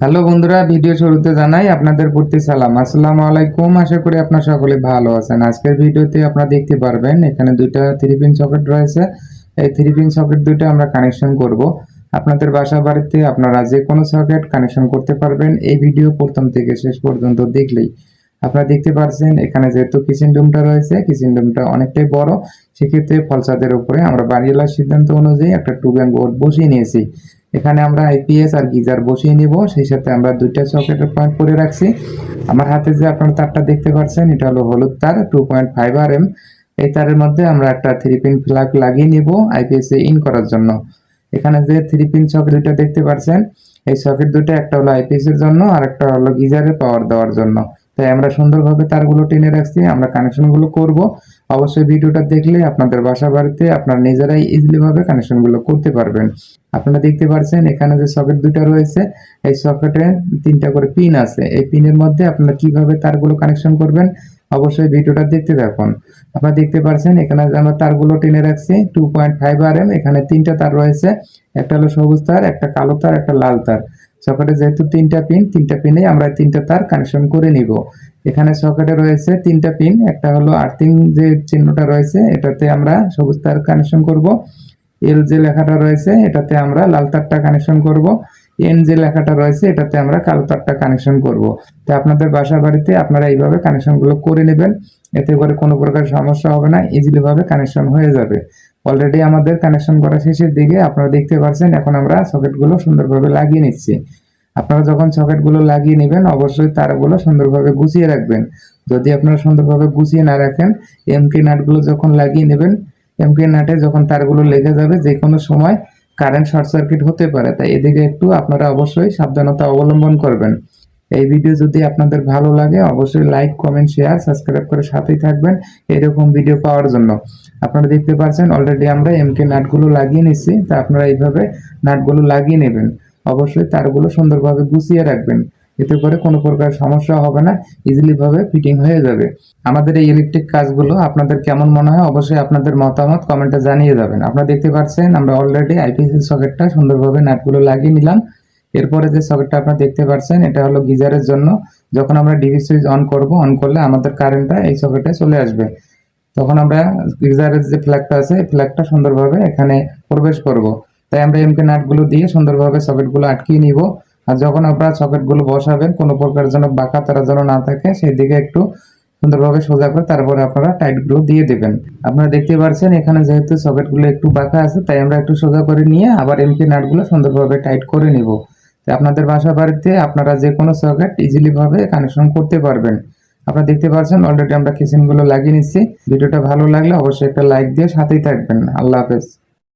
Hello বন্ধুরা, video শুরুতে জানাই আপনাদের প্রতি সালাম। আসসালামু আলাইকুম, আশা করি আপনারা সকলে ভালো আছেন। আজকের ভিডিওতে আপনারা দেখতে পারবেন, এখানে দুইটা থ্রি পিন সকেট রয়েছে। এই থ্রি পিন সকেট দুইটা আমরা কানেকশন করব। আপনাদের বাসা বাড়িতে আপনারা যে কোনো সকেট কানেকশন করতে পারবেন। এই ভিডিও প্রথম থেকে শেষ পর্যন্ত দেখলেই আপনারা দেখতে পাচ্ছেন এখানে যেহেতু কিচেন রুমটা রয়েছে, কিচেন রুমটা অনেকটাই বড়। সেক্ষেত্রে ফলসাদের উপরে আমরা বাড়িওয়ালার সিদ্ধান্ত অনুযায়ী একটা টু ব্যাঙ্ক বোর্ড বসিয়ে নিয়েছি। এখানে আমরা আইপিএস আর গিজার বসিয়ে নিব, সেই সাথে আমরা দুইটা সকেটের পয়েন্ট করে রাখছি। আমার হাতে যে আপনারা তারটা দেখতে পাচ্ছেন, এটা হলো হলুদ তার two point five R M এই তারের মধ্যে আমরা একটা থ্রি পিন প্লাগ লাগিয়ে নিব আইপিএস এ ইন করার জন্য। এখানে যে থ্রি পিন সকেট দেখতে পাচ্ছেন, এই সকেট দুটো একটা হলো আইপিএস এর জন্য আর একটা হলো গিজারে পাওয়ার দেওয়ার জন্য। তাই আমরা সুন্দরভাবে তারগুলো টেনে রাখছি, আমরা কানেকশনগুলো করব। অবশ্যই ভিডিওটা দেখলে আপনাদের বাসা বাড়িতে আপনারা নিজেরাই ইজিলি ভাবে কানেকশনগুলো করতে পারবেন। আপনারা দেখতে পারছেন এখানে যে সকেট দুটো রয়েছে, এই সকেটে তিনটা করে পিন আছে। এই পিনের মধ্যে আপনারা কীভাবে তারগুলো কানেকশন করবেন অবশ্যই ভিডিওটা দেখতে থাকুন। আপনারা দেখতে পারছেন এখানে আমরা তারগুলো টেনে রাখছি two point five R M এখানে তিনটা তার রয়েছে। একটা হলো সবুজ তার, একটা কালো তার, একটা লাল তার। সকেটে যেহেতু তিনটা পিন তিনটা পিনে আমরা তিনটা তার কানেকশন করে নিব। এখানে সকেটে রয়েছে তিনটা পিন একটা হলো আর্থিং যে চিহ্নটা রয়েছে, এটাতে আমরা সবুজ তার কানেকশন করব। এল যে লেখাটা রয়েছে, এটাতে আমরা লাল তারটা কানেকশন করব। এন যে লেখাটা রয়েছে, এটাতে আমরা কালো তারটা কানেকশন করব। তো আপনাদের বাসা বাড়িতে আপনারা এইভাবে কানেকশনগুলো করে নেবেন। এতে করে কোনো প্রকার সমস্যা হবে না ইজিলিভাবে কানেকশন হয়ে যাবে। অলরেডি আমাদের কানেকশন করা শেষের দিকে, আপনারা দেখতে পাচ্ছেন এখন আমরা সকেটগুলো সুন্দরভাবে লাগিয়ে নিচ্ছি। আপনারা যখন সকেটগুলো লাগিয়ে নেবেন, অবশ্যই তারগুলো সুন্দরভাবে গুছিয়ে রাখবেন। যদি আপনারা সুন্দরভাবে গুছিয়ে না রাখেন এমকে নাটগুলো যখন লাগিয়ে নেবেন এমকে নাটে যখন তারগুলো লেগে যাবে, যে কোনো সময় কারেন্ট শর্ট সার্কিট হতে পারে। তাই এদিকে একটু আপনারা অবশ্যই সাবধানতা অবলম্বন করবেন। এই ভিডিও যদি আপনাদের ভালো লাগে, অবশ্যই লাইক কমেন্ট শেয়ার সাবস্ক্রাইব করে সাথেই থাকবেন এরকম ভিডিও পাওয়ার জন্য। আপনারা দেখতে পাচ্ছেন অলরেডি আমরা এমকে নাটগুলো লাগিয়ে নিচ্ছি তা আপনারা এইভাবে নাটগুলো লাগিয়ে নেবেন। অবশ্যই তারগুলো সুন্দরভাবে গুছিয়ে রাখবেন, এতে করে কোনো প্রকার সমস্যা হবে না ইজিলি ভাবে ফিটিং হয়ে যাবে। আমাদের এই ইলেকট্রিক কাজগুলো আপনাদের কেমন মনে হয়, অবশ্যই আপনাদের মতামত কমেন্টে জানিয়ে যাবেন। আপনারা দেখতে পাচ্ছেন, আমরা অলরেডি আইপিএসি সকেটটা সুন্দরভাবে নাটগুলো লাগিয়ে নিলাম। এরপরে যে সকেটটা আপনারা দেখতে পাচ্ছেন এটা হলো গিজারের জন্য। যখন আমরা ডিভি সুইচ অন করব অন করলে আমাদের কারেন্টটা এই সকেটে চলে আসবে। তখন আমরা গিজারের যে ফ্ল্যাগটা আছে ফ্ল্যাগটা সুন্দরভাবে এখানে প্রবেশ করব। তাই আমরা এমকে নাটগুলো দিয়ে সুন্দরভাবে সকেটগুলো আটকিয়ে নিব। আর যখন আপনারা সকেটগুলো বসাবেন, কোনো প্রকার যেন বাঁকা তারা যেন না থাকে, সেই দিকে একটু সুন্দরভাবে সোজা করে তারপরে আপনারা টাইটগুলো দিয়ে দেবেন। আপনারা দেখতে পাচ্ছেন এখানে যেহেতু সকেটগুলো একটু বাঁকা আছে, তাই আমরা একটু সোজা করে নিয়ে আবার এমকে নাটগুলো সুন্দরভাবে টাইট করে নিব। আপনাদের বাসা বাড়িতে আপনারা যে কোনো সকেট ইজিলি ভাবে কানেকশন করতে পারবেন। আপনারা দেখতে পাচ্ছেন অলরেডি আমরা কিচেনগুলো লাগিয়ে নিচ্ছি। ভিডিওটা ভালো লাগলে অবশ্যই একটা লাইক দিয়ে সাথেই থাকবেন। আল্লাহ হাফেজ।